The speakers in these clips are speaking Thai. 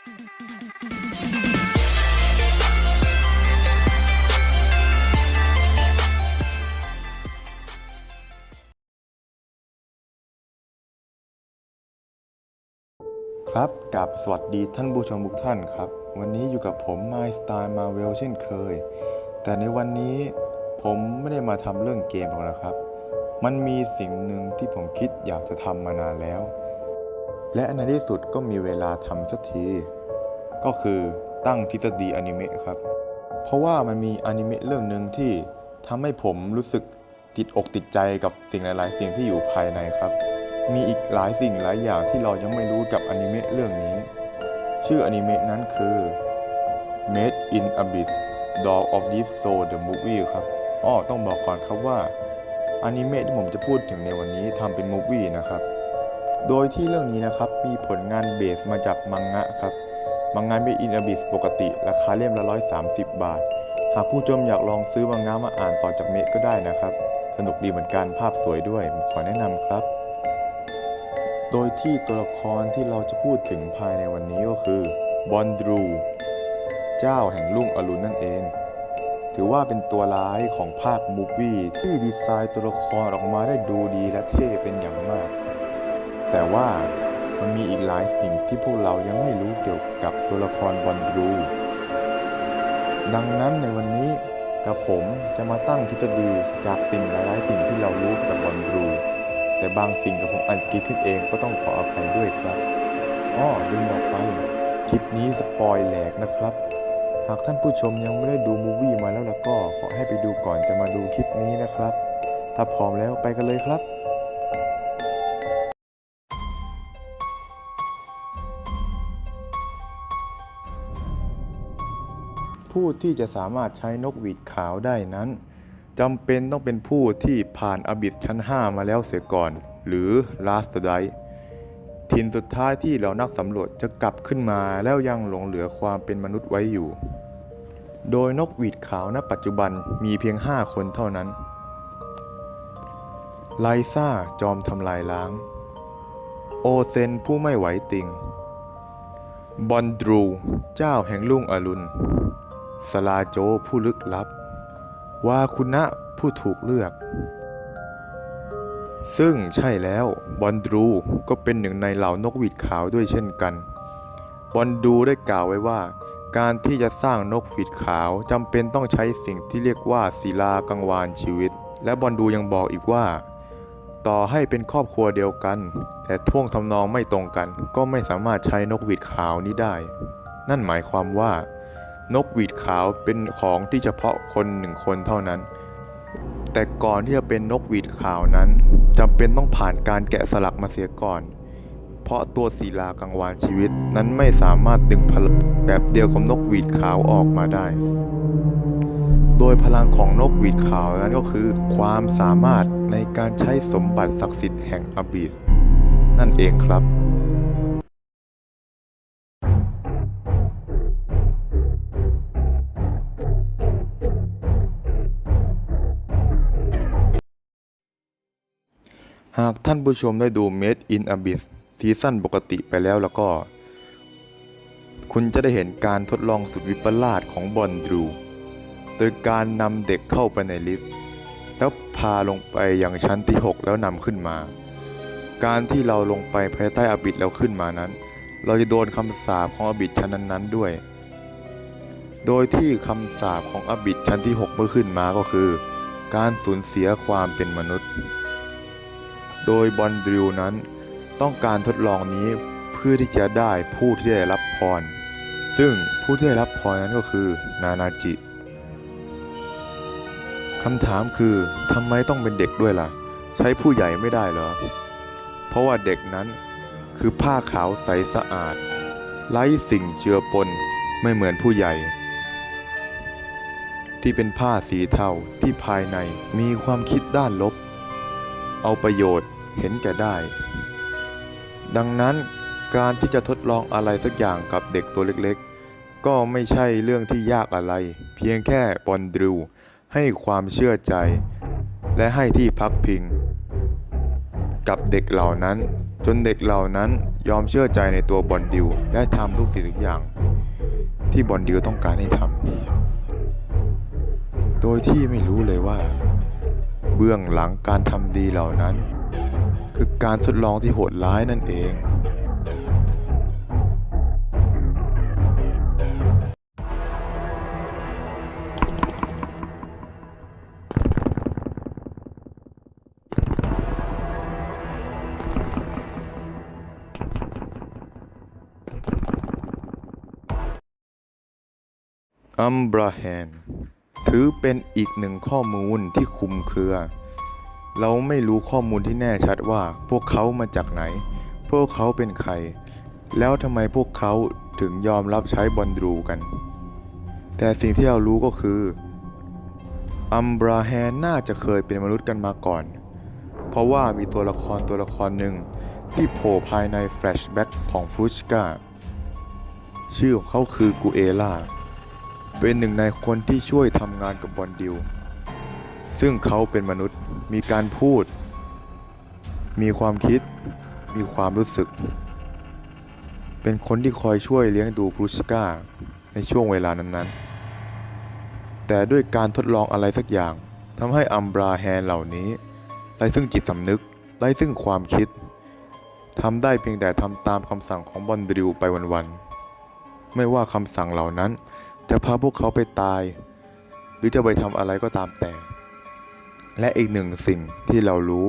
ครับกับสวัสดีท่านผู้ชมทุกท่านครับ วันนี้อยู่กับผม My Style Marvel เช่นเคย แต่ในวันนี้ผมไม่ได้มาทำเรื่องเกมหรอกนะครับ มันมีสิ่งหนึ่งที่ผมคิดอยากจะทำมานานแล้ว และในที่สุดก็มีเวลาทำสักที ก็คือตั้งทฤษฎีอนิเมะครับ เพราะว่ามันมีอนิเมะเรื่องหนึ่งที่ทำให้ผมรู้สึกติดอกติดใจกับสิ่งหลาย ๆ สิ่งที่อยู่ภายในครับ มีอีกหลายสิ่งหลายอย่างที่เรายังไม่รู้กับอนิเมะเรื่องนี้ ชื่ออนิเมะนั้นคือ Made in Abyss Dog of Deep Soul the Movie ครับอ้อต้องบอกก่อนครับว่าอนิเมะที่ผมจะพูดถึงในวันนี้ทำเป็นมูฟวี่นะครับ โดยที่เรื่องนี้นะครับมีผลงานเบสมาจากมังงะครับ มังงะ Made in Abyss ปกติ ราคาเล่มละ 130 บาท หากผู้ชมอยากลองซื้อมังงะมาอ่านต่อจากเมะก็ได้นะครับ สนุกดีเหมือนกันภาพสวยด้วยผมขอแนะนำครับ โดยที่ตัวละครที่เราจะพูดถึงภายในวันนี้ก็คือบอนดรู เจ้าแห่งลุ่งอรุณนั่นเอง ถือว่าเป็นตัวร้ายของภาคมูฟวี่ที่ดีไซน์ตัวละครออกมาได้ดูดีและเท่เป็น แต่ว่ามันมีอีกหลายสิ่งที่พวกเรายังไม่รู้เกี่ยวกับตัวละครบอนดรู ดังนั้นในวันนี้กับผมจะมาตั้งทฤษฎีจากสิ่งหลาย ๆ สิ่งที่เรารู้กับบอนดรู แต่บางสิ่งกับผมอาจจะคิดขึ้นเองก็ต้องขออภัยด้วยครับอ้อลืมบอกไป คลิปนี้สปอยแหลกนะครับ หากท่านผู้ชมยังไม่ได้ดูมูวี่มาแล้วแล้วก็ขอให้ไปดูก่อนจะมาดูคลิปนี้นะครับ ถ้าพร้อมแล้วไปกันเลยครับ ผู้ที่จะสามารถใช้นกหวีดขาวได้นั้นจำเป็นต้องเป็นผู้ที่ผ่านอบิดชั้น 5 มาแล้วเสียก่อน หรือ last d i ทินสุดท้ายที่เรานักสำรวจจะกลับขึ้นมาแล้วยังหลงเหลือความเป็นมนุษย์ไว้อยู่ โดยนกหวีดขาวณปัจจุบันมีเพียง 5 คนเท่านั้น ไลซ่าจอมทำลายล้าง โอเซนผู้ไม่ไหวติง บอนดรู เจ้าแห่งลุ่งอรุณ สลาโจผู้ลึกลับ วาคุณะผู้ถูกเลือก ซึ่งใช่แล้วบอนดรูก็เป็นหนึ่งในเหล่านกหวีดขาวด้วยเช่นกัน บอนดูได้กล่าวไว้ว่า การที่จะสร้างนกหวีดขาวจำเป็นต้องใช้สิ่งที่เรียกว่าศิลากังวานชีวิต และบอนดูยังบอกอีกว่า ต่อให้เป็นครอบครัวเดียวกัน แต่ท่วงทำนองไม่ตรงกัน ก็ไม่สามารถใช้นกหวีดขาวนี้ได้ นั่นหมายความว่า นกหวีดขาวเป็นของที่เฉพาะคนหนึ่งคนเท่านั้น แต่ก่อนที่จะเป็นนกหวีดขาวนั้นจำเป็นต้องผ่านการแกะสลักมาเสียก่อน เพราะตัวศิลากังวานชีวิตนั้นไม่สามารถดึงพลังแบบเดียวกับนกหวีดขาวออกมาได้ โดยพลังของนกหวีดขาวนั้นก็คือ ความสามารถในการใช้สมบัติศักดิ์สิทธิ์แห่งอบิสนั่นเองครับ หากท่านผู้ชมได้ดู Made in Abyss ซีซั่นปกติไปแล้วแล้วก็ คุณจะได้เห็นการทดลองสุดวิปลาสของบอนดรู โดยการนำเด็กเข้าไปในลิฟต์ แล้วพาลงไปยังชั้นที่ 6 แล้วนำขึ้นมา การที่เราลงไปภายใต้อบิดแล้วขึ้นมานั้น เราจะโดนคำสาปของอบิดชั้นนั้นๆด้วย โดยที่คำสาปของอบิดชั้นที่ 6 เมื่อขึ้นมาก็คือ การสูญเสียความเป็นมนุษย์ โดยบอนดริวนั้น ต้องการทดลองนี้เพื่อที่จะได้ผู้ที่ได้รับพร ซึ่งผู้ที่ได้รับพรนั้นก็คือนานาจิคำถามคือทำไมต้องเป็นเด็กด้วยล่ะ ใช้ผู้ใหญ่ไม่ได้เหรอ เพราะว่าเด็กนั้นคือผ้าขาวใสสะอาด ไร้สิ่งเจือปนไม่เหมือนผู้ใหญ่ ที่เป็นผ้าสีเทาที่ภายในมีความคิดด้านลบ เอาประโยชน์ เห็นแก่ได้ ดังนั้นการที่จะทดลองอะไรสักอย่างกับเด็กตัวเล็กๆ ก็ไม่ใช่เรื่องที่ยากอะไร เพียงแค่บอนดรูให้ความเชื่อใจ และให้ที่พักพิง กับเด็กเหล่านั้น จนเด็กเหล่านั้นยอมเชื่อใจในตัวบอนดิวและทำทุกสิ่งทุกอย่าง ที่บอนดิวต้องการให้ทำโดยที่ไม่รู้เลยว่า เบื้องหลังการทำดีเหล่านั้น คือการทดลองที่โหดร้ายนั่นเอง อัมบราแฮนถือเป็นอีกหนึ่งข้อมูลที่คุมเครือ เราไม่รู้ข้อมูลที่แน่ชัดว่าพวกเขามาจากไหน พวกเขาเป็นใคร แล้วทำไมพวกเขาถึงยอมรับใช้บอลดรูกัน แต่สิ่งที่เรารู้ก็คืออัมบราแฮนน่าจะเคยเป็นมนุษย์กันมาก่อน เพราะว่ามีตัวละครตัวละครหนึ่งที่โผล่ภายในแฟลชแบ็กของฟรุชกาชื่อของเขาคือกูเอล่า เป็นหนึ่งในคนที่ช่วยทำงานกับบอนดิว ซึ่งเขาเป็นมนุษย์มีการพูด มีความคิด มีความรู้สึก เป็นคนที่คอยช่วยเลี้ยงดูพรูชกาในช่วงเวลานั้นๆ แต่ด้วยการทดลองอะไรสักอย่างทำให้อัมบราแฮนเหล่านี้ไร้ซึ่งจิตสำนึกไร้ซึ่งความคิดทำได้เพียงแต่ทำตามคำสั่งของบอนดิวไปวันๆ ไม่ว่าคำสั่งเหล่านั้น จะพาพวกเขาไปตาย หรือจะไปทำอะไรก็ตามแต่ และอีกหนึ่งสิ่งที่เรารู้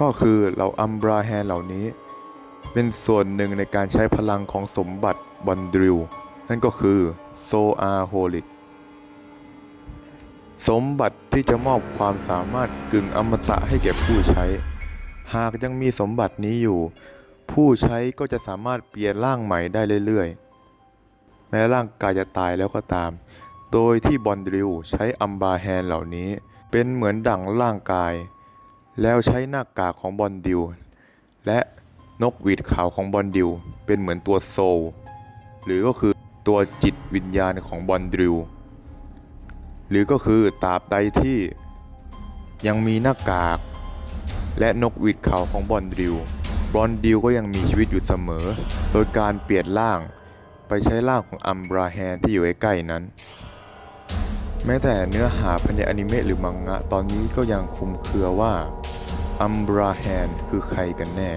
ก็คือเราอัมบราแฮนเหล่านี้ เป็นส่วนหนึ่งในการใช้พลังของสมบัติบอนดริลนั่นก็คือโซอาโฮลิก สมบัติที่จะมอบความสามารถกึ่งอมตะให้แก่ผู้ใช้ หากยังมีสมบัตินี้อยู่ ผู้ใช้ก็จะสามารถเปลี่ยนร่างใหม่ได้เรื่อยๆแม้ร่างกายจะตายแล้วก็ตาม โดยที่บอนดริลใช้อัมบาแฮนเหล่านี้ เป็นเหมือนดั่งร่างกาย แล้วใช้หน้ากากของบอนดิลและนกหวีดขาวของบอนดิลเป็นเหมือนตัวโซลหรือก็คือตัวจิตวิญญาณของบอนดริลหรือก็คือตราบใดที่ยังมีหน้ากาก และนกหวีดขาวของบอนดริลบอนดิลก็ยังมีชีวิตอยู่เสมอ โดยการเปลี่ยนร่างไปใช้ร่างของอัมบราแฮนที่อยู่ใกล้นั้น แม้แต่เนื้อหาภายในอนิเมะหรือมังงะ ตอนนี้ก็ยังคุมเครือว่าอัมบราแฮนคือใครกันแน่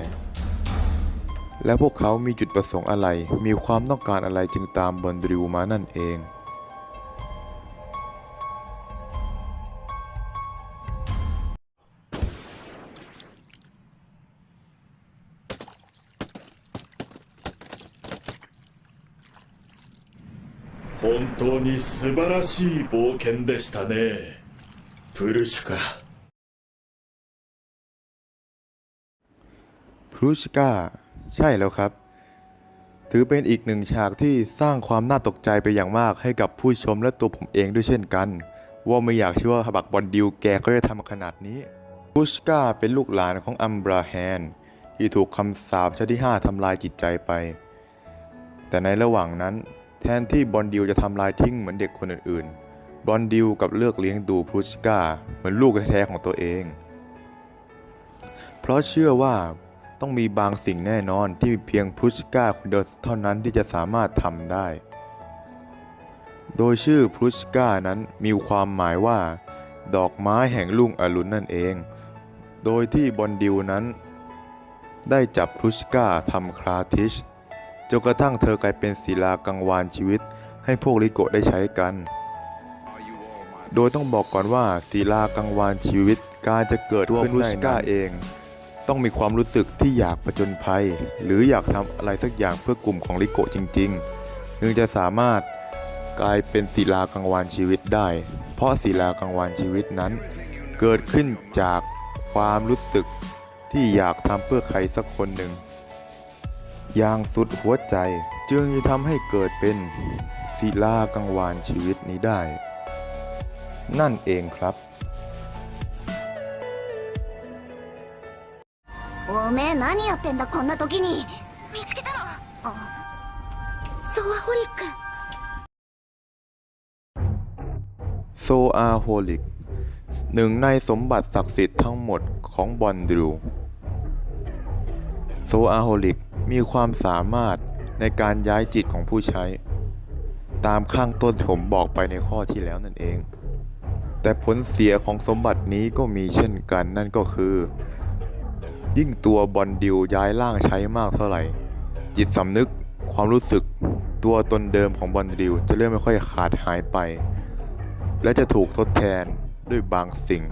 และพวกเขามีจุดประสงค์อะไร มีความต้องการอะไรจึงตามบอนดริวมานั่นเอง 本当に素晴らしい冒険でしたねプルシュカ พรูชกาใช่แล้วครับ ถือเป็นอีกหนึ่งฉากที่สร้างความน่าตกใจไปอย่างมากให้กับผู้ชมและตัวผมเองด้วยเช่นกัน ว่าไม่อยากเชื่อว่าบักบอลดิวแกก็จะทำขนาดนี้พรูชกาเป็นลูกหลานของอัมบราแฮน ที่ถูกคำสาปชั้นที่ 5ทำลายจิตใจไป แต่ในระหว่างนั้น แทนที่บอลดิวจะทำลายทิ้งเหมือนเด็กคนอื่นๆ บอลดิวกับเลือกเลี้ยงดูพูชกาเหมือนลูกแท้ๆของตัวเอง เพราะเชื่อว่าต้องมีบางสิ่งแน่นอนที่เพียงพรุชกาคนเดียวเท่านั้นที่จะสามารถทำได้ โดยชื่อพรุชกานั้นมีความหมายว่า ดอกไม้แห่งลุ่งอรุณนั่นเอง โดยที่บอนดิวนั้น ได้จับพรุชกาทำคราทิช จนกระทั่งเธอกลายเป็นศิลากังวานชีวิต ให้พวกลิโกะได้ใช้กัน โดยต้องบอกก่อนว่าศิลากังวานชีวิตการจะเกิดขึ้นได้นั้นเอง ต้องมีความรู้สึกที่อยากผจญภัย หรืออยากทำอะไรสักอย่างเพื่อกลุ่มของลิโกะจริงๆจึงจะสามารถกลายเป็นศิลากังวานชีวิตได้ เพราะศิลากังวานชีวิตนั้น เกิดขึ้นจากความรู้สึกที่อยากทำเพื่อใครสักคนหนึ่ง อย่างสุดหัวใจ จึงจะทำให้เกิดเป็นศิลากังวานชีวิตนี้ได้ นั่นเองครับ おめえ何やってんだこんな時に見つけたのあソワホリック โซอาโฮลิกหนึ่งในสมบัติศักดิ์สิทธิ์ทั้งหมดของบอนดรู อาโฮลิก มีความสามารถในการย้ายจิตของผู้ใช้ ตามข้างต้นผมบอกไปในข้อที่แล้วนั่นเอง แต่ผลเสียของสมบัตินี้ก็มีเช่นกันนั่นก็คือ ยิ่งตัวบอลดิวย้ายร่างใช้มากเท่าไหร่ จิตสำนึกความรู้สึกตัวตนเดิมของบอลดิวจะเริ่มไม่ค่อยขาดหายไป และจะถูกทดแทนด้วยบางสิ่ง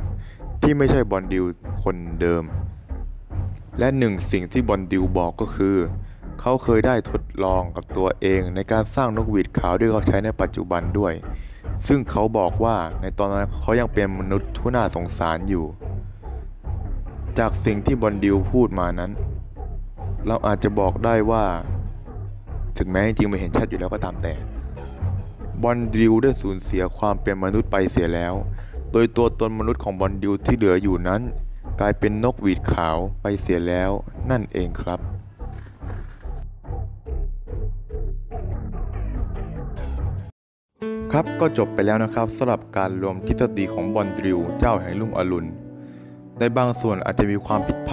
ที่ไม่ใช่บอลดิวคนเดิม และหนึ่งสิ่งที่บอลดิวบอกก็คือ เขาเคยได้ทดลองกับตัวเองในการสร้างนกหวีดขาวที่เขาใช้ในปัจจุบันด้วย ซึ่งเขาบอกว่าในตอนนั้นเขายังเป็นมนุษย์ที่น่าสงสารอยู่ จากสิ่งที่บอลดิวพูดมานั้น เราอาจจะบอกได้ว่า ถึงแม้จริงไม่เห็นชัดอยู่แล้วก็ตามแต่บอลดิวได้สูญเสียความเป็นมนุษย์ไปเสียแล้ว โดยตัวตนมนุษย์ของบอลดิวที่เหลืออยู่นั้น กลายเป็นนกหวีดขาวไปเสียแล้วนั่นเองครับครับก็จบไปแล้วนะครับสำหรับการรวมทฤษฎีของบอลดริวเจ้าแห่งลุ่งอรุณในบางส่วนอาจจะมีความผิดพลาด